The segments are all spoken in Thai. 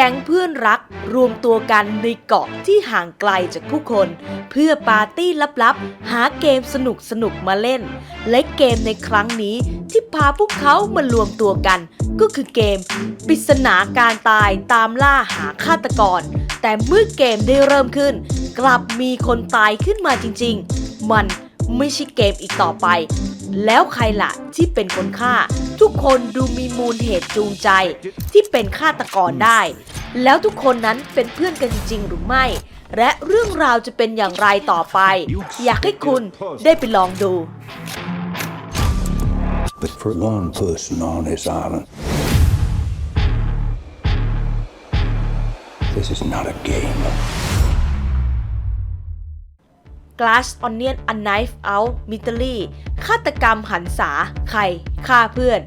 แก๊งเพื่อนรักรวมตัวกันในเกาะที่ห่างไกลจากผู้คน เพื่อปาร์ตี้ลับๆ หาเกมสนุกๆมาเล่น และเกมในครั้งนี้ที่พาพวกเขามารวมตัวกัน ก็คือเกมปริศนาการตายตามล่าหาฆาตกร แต่เมื่อเกมได้เริ่มขึ้น กลับมีคนตายขึ้นมาจริงๆ มันไม่ใช่เกมอีกต่อไป แล้วใครล่ะที่เป็นคนฆ่า ทุกคนดูมีมูลเหตุจูงใจ ที่เป็นฆาตกรได้ แล้วทุกคนนั้นเป็นเพื่อนกันจริงๆหรือไม่ และเรื่องราวจะเป็นอย่างไรต่อไป อยากให้คุณได้ไปลองดู But for one person on this island, this is not a game. Glass Onion A Knife Out Mystery ฆาตกรรมหันษา ใครฆ่าเพื่อน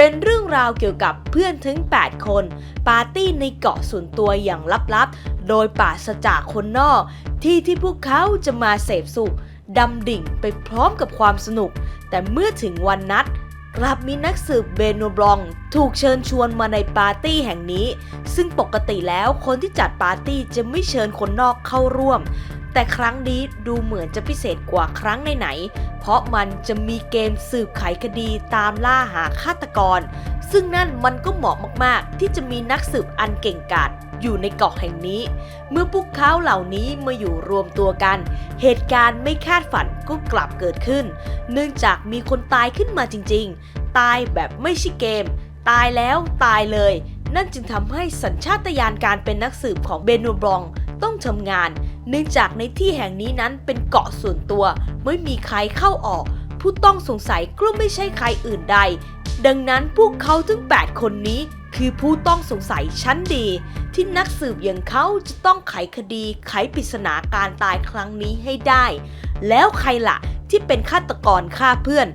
เป็นเรื่องราวเกี่ยวกับเพื่อนถึง 8 คน ปาร์ตี้ในเกาะส่วนตัวอย่างลับๆ โดยปราศจากคนนอก ที่ที่พวกเขาจะมาเสพสุขดำดิ่งไปพร้อมกับความสนุก แต่เมื่อถึงวันนัดกลับมีนักสืบเบโนบลอง ถูกเชิญชวนมาในปาร์ตี้แห่งนี้ ซึ่งปกติแล้วคนที่จัดปาร์ตี้จะไม่เชิญคนนอกเข้าร่วม แต่ครั้งนี้ดูเหมือนจะพิเศษกว่าครั้งไหนๆเพราะมันจะมีเกมสืบไขคดีตามล่าหาฆาตกร ซึ่งนั่นมันก็เหมาะมากๆ ที่จะมีนักสืบอันเก่งกาจอยู่ในเกาะแห่งนี้ เมื่อพวกเขาเหล่านี้มาอยู่รวมตัวกัน เหตุการณ์ไม่คาดฝันก็กลับเกิดขึ้น เนื่องจากมีคนตายขึ้นมาจริง ๆ ตายแบบไม่ใช่เกม ตายแล้วตายเลย นั่นจึงทำให้สัญชาตญาณการเป็นนักสืบของเบนูบลองต้องทำงาน เนื่องจากในที่แห่งนี้นั้นเป็นเกาะส่วนตัว ไม่มีใครเข้าออก ผู้ต้องสงสัยก็ไม่ใช่ใครอื่นใด ดังนั้นพวกเขาทั้ง 8 คนนี้ คือผู้ต้องสงสัยชั้นดี ที่นักสืบอย่างเขาจะต้องไขคดีไขปริศนาการตายครั้งนี้ให้ได้ แล้วใครล่ะที่เป็นฆาตกรฆ่าเพื่อน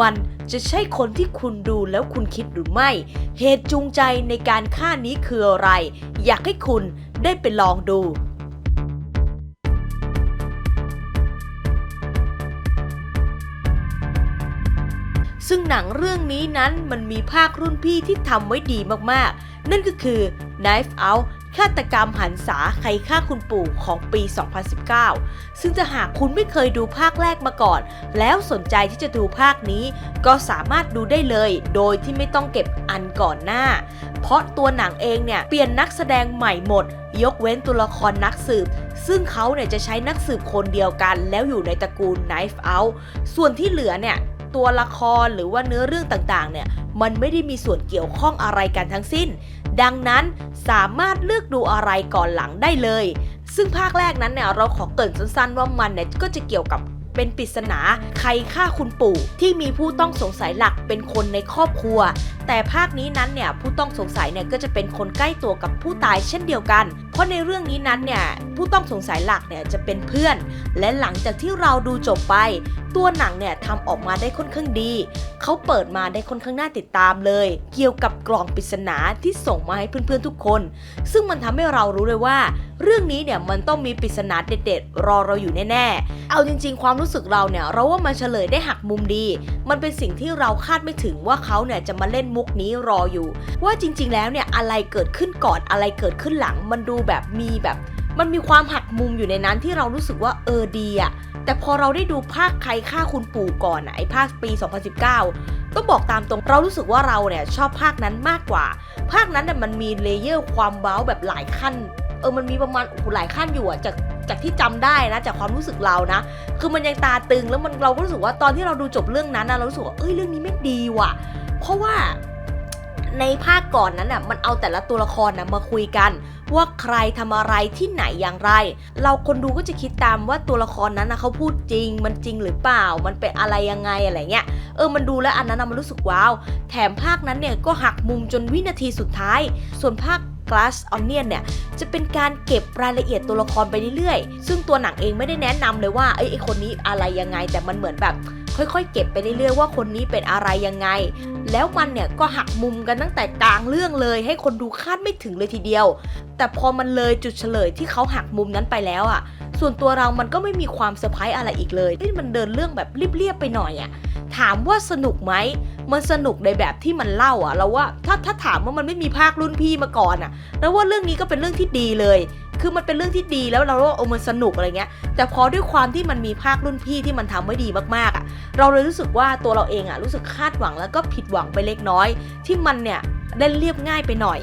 มันจะใช่คนที่คุณดูแล้วคุณคิดหรือไม่ เหตุจูงใจในการฆ่านี้คืออะไร อยากให้คุณได้ไปลองดู ซึ่งหนังเรื่องนี้นั้นมันมีภาครุ่นพี่ที่ทำไว้ดีมากๆ นั่นก็คือ Knife Out ฆาตกรรมหันษาใครฆ่าคุณปู่ของปี 2019 ซึ่งจะหากคุณไม่เคยดูภาคแรกมาก่อน แล้วสนใจที่จะดูภาคนี้ ก็สามารถดูได้เลย โดยที่ไม่ต้องเก็บอันก่อนหน้า เพราะตัวหนังเองเนี่ย เปลี่ยนนักแสดงใหม่หมด ยกเว้นตัวละครนักสืบ ซึ่งเขาเนี่ยจะใช้นักสืบคนเดียวกัน แล้วอยู่ในตระกูล Knife Out ส่วนที่เหลือเนี่ย ตัวละครหรือว่าเนื้อเรื่องต่างๆเนี่ยมันไม่ได้มีส่วนเกี่ยวข้องอะไรกันทั้งสิ้น ดังนั้นสามารถเลือกดูอะไรก่อนหลังได้เลย ซึ่งภาคแรกนั้นเนี่ยเราขอเกรินสั้นๆว่ามันเนี่ยก็จะเกี่ยวกับเป็นปริศนาใครฆ่าคุณปู่ ที่มีผู้ต้องสงสัยหลักเป็นคนในครอบครัว แต่ภาคนี้นั้นเนี่ยผู้ต้องสงสัยเนี่ยก็จะเป็นคนใกล้ตัวกับผู้ตายเช่นเดียวกัน เพราะในเรื่องนี้นั้นเนี่ยผู้ต้องสงสัยหลักเนี่ยจะเป็นเพื่อน และหลังจากที่เราดูจบไปตัวหนังเนี่ยทำออกมาได้ค่อนข้างดี เขาเปิดมาได้ค่อนข้างน่าติดตามเลย เกี่ยวกับกล่องปริศนาที่ส่งมาให้เพื่อนๆทุกคน ซึ่งมันทำให้เรารู้เลยว่า เรื่องนี้เนี่ยมันต้องมีปริศนาเด็ดๆ รอเราอยู่แน่ๆ เอาจริงๆ ความรู้สึกเราเนี่ยเราว่ามันเฉลยได้หักมุมดี มันเป็นสิ่งที่เราคาดไม่ถึงว่าเขาเนี่ยจะมาเล่นมุกนี้รออยู่ ว่าจริง ๆ แล้วเนี่ยอะไรเกิดขึ้นก่อนอะไรเกิดขึ้นหลัง มันดูแบบมีแบบ มันมีความหักมุมอยู่ในนั้นที่เรารู้สึกว่าเออดีอะ แต่พอเราได้ดูภาคใครฆ่าคุณปู่ก่อนอะไอภาคปี 2019 ต้องบอกตามตรงเรารู้สึกว่าเราเนี่ยชอบภาคนั้นมากกว่า ภาคนั้นน่ยมันมีเลเยอร์ความว้าวแบบหลายขั้น เออมันมีประมาณหลายขั้นอยู่อะจากจากที่จำได้นะจากความรู้สึกเรานะ คือมันยังตาตึงแล้วมันเราก็รู้สึกว่าตอนที่เราดูจบเรื่องนั้นนะเรารู้สึกว่าเอ้ยเรื่องนี้ไม่ดีว่ะ เพราะว่า ในภาคก่อนนั้นน่ะมันเอาแต่ละตัวละครนะมาคุยกัน ว่าใครทำอะไรที่ไหนอย่างไร เราคนดูก็จะคิดตามว่าตัวละครนั้นนะเขาพูดจริง มันจริงหรือเปล่า มันเป็นอะไรยังไงอะไรเงี้ยเออมันดูแล้วอันนั้นนะมันรู้สึกว้าว แถมภาคนั้นเนี่ยก็หักมุมจนวินาทีสุดท้าย ส่วนภาค Glass Onion เนี่ยจะเป็นการเก็บรายละเอียดตัวละครไปเรื่อยๆ ซึ่งตัวหนังเองไม่ได้แนะนำเลยว่าเอ้คนนี้อะไรยังไงแต่มันเหมือนแบบ ค่อยๆ เก็บไปเรื่อยๆว่าคนนี้เป็นอะไรยังไง แล้วมันเนี่ยก็หักมุมกันตั้งแต่กลางเรื่องเลย ให้คนดูคาดไม่ถึงเลยทีเดียว แต่พอมันเลยจุดเฉลยที่เขาหักมุมนั้นไปแล้วอะ่ะ ส่วนตัวเรามันก็ไม่มีความเซอร์ไพรส์อะไรอีกเลยเอ้ยมันเดินเรื่องแบบเรียบๆไปหน่อยอะ่ะถามว่าสนุกไหม มันสนุกในแบบที่มันเล่าอะเราว่าถ้าถ้าถามว่ามันไม่มีภาครุ่นพี่มาก่อนอะแล้วว่าเรื่องนี้ก็เป็นเรื่องที่ดีเลย คือมันเป็นเรื่องที่ดีแล้วเราว่าโอ้มันสนุกอะไรเงี้ย แต่พอด้วยความที่มันมีภาครุ่นพี่ที่มันทำไว้ดีมากๆอะ เราเลยรู้สึกว่าตัวเราเองอะรู้สึกคาดหวังแล้วก็ผิดหวังไปเล็กน้อย ที่มันเนี่ยได้เรียบง่ายไปหน่อย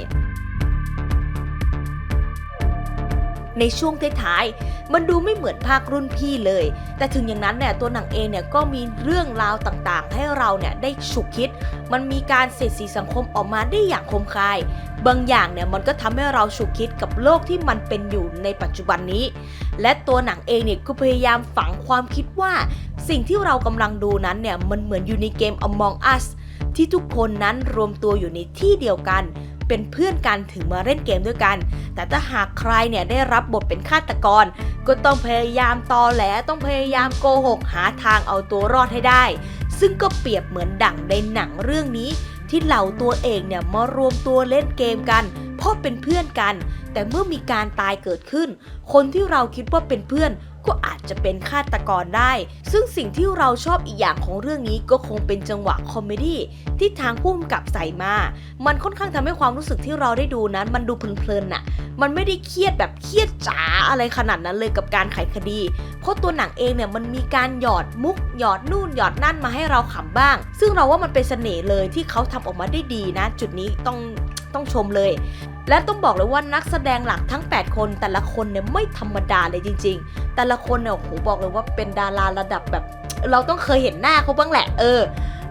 ในช่วงท้ายๆ มันดูไม่เหมือนภาครุ่นพี่เลย แต่ถึงอย่างนั้นเนี่ยตัวหนังเองเนี่ยก็มีเรื่องราวต่างๆ ให้เราเนี่ยได้ฉุกคิด มันมีการเสียดสีสังคมออกมาได้อย่างคมคาย บางอย่างเนี่ยมันก็ทำให้เราฉุกคิดกับโลกที่มันเป็นอยู่ในปัจจุบันนี้ และตัวหนังเองเนี่ยก็พยายามฝังความคิดว่า สิ่งที่เรากำลังดูนั้นเนี่ยมันเหมือนอยู่ในเกม Among Us ที่ทุกคนนั้นรวมตัวอยู่ในที่เดียวกัน เป็นเพื่อนกันถึงมาเล่นเกมด้วยกัน แต่ถ้าหากใครเนี่ยได้รับบทเป็นฆาตกร ก็ต้องพยายามตอแหลต้องพยายามโกหกหาทางเอาตัวรอดให้ได้ ซึ่งก็เปรียบเหมือนดั่งในหนังเรื่องนี้ ที่เหล่าตัวเองเนี่ยมารวมตัวเล่นเกมกัน เพราะเป็นเพื่อนกัน แต่เมื่อมีการตายเกิดขึ้น คนที่เราคิดว่าเป็นเพื่อน ก็อาจจะเป็นฆาตกรได้ ซึ่งสิ่งที่เราชอบอีกอย่างของเรื่องนี้ก็คงเป็นจังหวะคอมเมดี้ที่ทางผู้กำกับใส่มา มันค่อนข้างทำให้ความรู้สึกที่เราได้ดูนั้น มันดูเพลินๆน่ะ มันไม่ได้เครียดแบบเครียดจ๋าอะไรขนาดนั้นเลยกับการไขคดี เพราะตัวหนังเองเนี่ยมันมีการหยอดมุก หยอดนู่นหยอดนั่นมาให้เราขำบ้าง ซึ่งเราว่ามันเป็นเสน่ห์เลยที่เขาทำออกมาได้ดีนะ จุดนี้ต้องต้องชมเลย และต้องบอกเลยว่านักแสดงหลักทั้ง 8 คนแต่ละคนเนี่ยไม่ธรรมดาเลยจริง ๆ แต่ละคนเนี่ยโอ้โหบอกเลยว่าเป็นดาราระดับแบบ เราต้องเคยเห็นหน้าเขาบ้างแหละเออ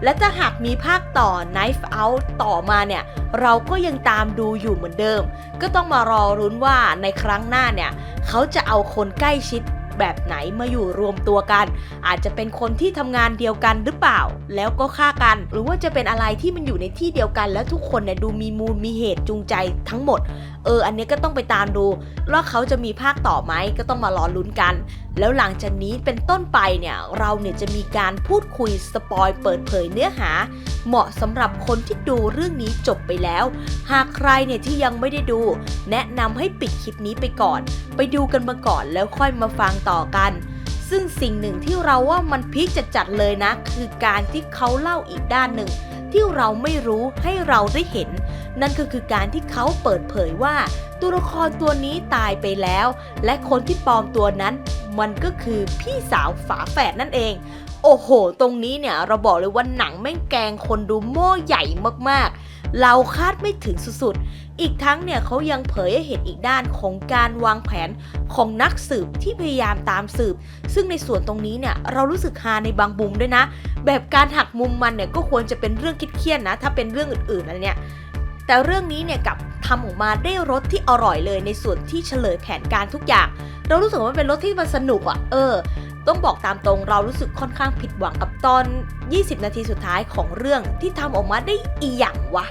และถ้าหากมีภาคต่อ Knife Out ต่อมาเนี่ย เราก็ยังตามดูอยู่เหมือนเดิม ก็ต้องมารอรุ้นว่าในครั้งหน้าเนี่ย เขาจะเอาคนใกล้ชิด แบบไหนมาอยู่รวมตัวกัน อาจจะเป็นคนที่ทำงานเดียวกันหรือเปล่า แล้วก็ฆ่ากัน หรือว่าจะเป็นอะไรที่มันอยู่ในที่เดียวกัน แล้วทุกคนเนี่ยดูมีมูลมีเหตุจูงใจทั้งหมด เออ อันนี้ก็ต้องไปตามดูว่าเขาจะมีภาคต่อไหมก็ต้องมารอลุ้นกัน แล้วหลังจากนี้เป็นต้นไปเนี่ยเราเนี่ยจะมีการพูดคุยสปอยเปิดเผยเนื้อหา เหมาะสำหรับคนที่ดูเรื่องนี้จบไปแล้ว หากใครเนี่ยที่ยังไม่ได้ดู แนะนำให้ปิดคลิปนี้ไปก่อน ไปดูกันมาก่อนแล้วค่อยมาฟังต่อกันซึ่งสิ่งหนึ่งที่เราว่ามันพีคจัดๆเลยนะ คือการที่เขาเล่าอีกด้านหนึ่ง ที่เราไม่รู้ให้เราได้เห็น นั่นก็คือการที่เขาเปิดเผยว่า ตัวละครตัวนี้ตายไปแล้ว และคนที่ปลอมตัวนั้น มันก็คือพี่สาวฝาแฝดนั่นเอง โอ้โห ตรงนี้เนี่ยเราบอกเลยว่าหนังแม่งแกงคนดูโม่ใหญ่มากๆ เราคาดไม่ถึงสุดๆ อีกทั้งเนี่ยเขายังเผยให้เห็นอีกด้านของการวางแผนของนักสืบที่พยายามตามสืบ ซึ่งในส่วนตรงนี้เนี่ยเรารู้สึกฮาในบางมุมด้วยนะ แบบการหักมุมมันเนี่ยก็ควรจะเป็นเรื่องคิดเครียดนะ ถ้าเป็นเรื่องอื่นๆอะไรเนี่ยแต่เรื่องนี้เนี่ยกับทำออกมาได้รสที่อร่อยเลยในส่วนที่เฉลยแผนการทุกอย่าง เรารู้สึกว่ามันเป็นรสที่มันสนุกอะ่ะเออ ต้องบอกตามตรงเรารู้สึกค่อนข้างผิดหวังกับตอน 20 นาทีสุดท้ายของเรื่องที่ทำออกมาได้อีหยังวะ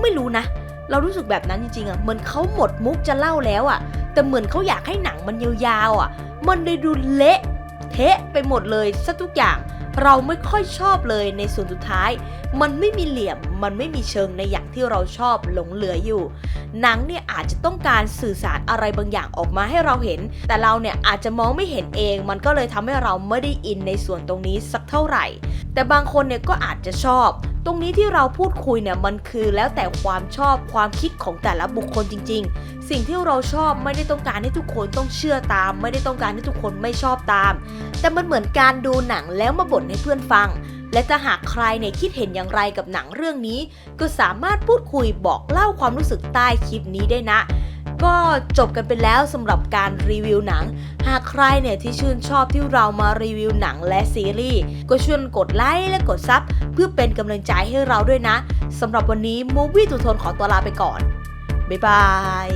ไม่รู้นะ เรารู้สึกแบบนั้นจริงๆอะ่ะเหมือนเขาหมดมุกจะเล่าแล้วอะ่ะ แต่เหมือนเขาอยากให้หนังมันยาวๆอะ่ะ มันเลยดูเละเทะไปหมดเลยซะทุกอย่าง เราไม่ค่อยชอบเลยในส่วนสุดท้าย มันไม่มีเหลี่ยมมันไม่มีเชิงในอย่างที่เราชอบหลงเหลืออยู่ หนังเนี่ยอาจจะต้องการสื่อสารอะไรบางอย่างออกมาให้เราเห็น แต่เราเนี่ยอาจจะมองไม่เห็นเอง มันก็เลยทำให้เราไม่ได้อินในส่วนตรงนี้สักเท่าไหร่ แต่บางคนเนี่ยก็อาจจะชอบ ตรงนี้ที่เราพูดคุยเนี่ยมันคือแล้วแต่ความชอบความคิดของแต่ละบุคคลจริง ๆ สิ่งที่เราชอบไม่ได้ต้องการให้ทุกคนต้องเชื่อตาม ไม่ได้ต้องการให้ทุกคนไม่ชอบตาม แต่มันเหมือนการดูหนังแล้วมาบ่นให้เพื่อนฟัง และถ้าหากใครเนี่ยคิดเห็นอย่างไรกับหนังเรื่องนี้ ก็สามารถพูดคุยบอกเล่าความรู้สึกใต้คลิปนี้ได้นะ ก็จบกันไปแล้วสำหรับการรีวิวหนัง หากใครเนี่ยที่ชื่นชอบที่เรามารีวิวหนังและซีรีส์ก็ชวนกดไลค์และกดซับเพื่อเป็นกำลังใจให้เราด้วยนะสำหรับวันนี้มูวี่ตุทนขอตัวลาไปก่อน บ๊ายบาย